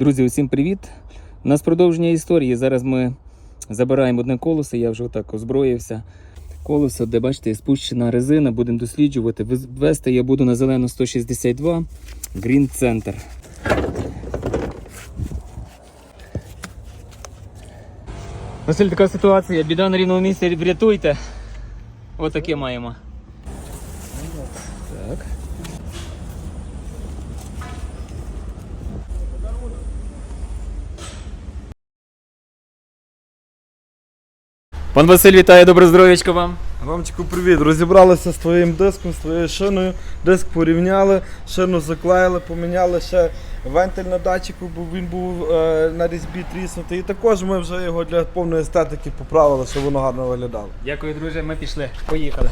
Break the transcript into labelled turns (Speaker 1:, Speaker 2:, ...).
Speaker 1: Друзі, усім привіт! У нас продовження історії. Зараз ми забираємо одне колесо, я вже отак озброївся. Колесо, де бачите, спущена резина, будемо досліджувати. Вести я буду на зелену 162 Green Center. Василь, така ситуація. Біда на рівному місці, врятуйте. Отаке маємо. Так. Пан Василь, вітаю, добре здоров'ячко вам.
Speaker 2: Ромчику, привіт! Розібралися з твоїм диском, з твоєю шиною. Диск порівняли, шину заклеїли, поміняли ще вентиль на датчику, бо він був е, на різьбі тріснутий. І також ми вже його для повної естетики поправили, щоб воно гарно виглядало.
Speaker 1: Дякую, друже, ми пішли. Поїхали.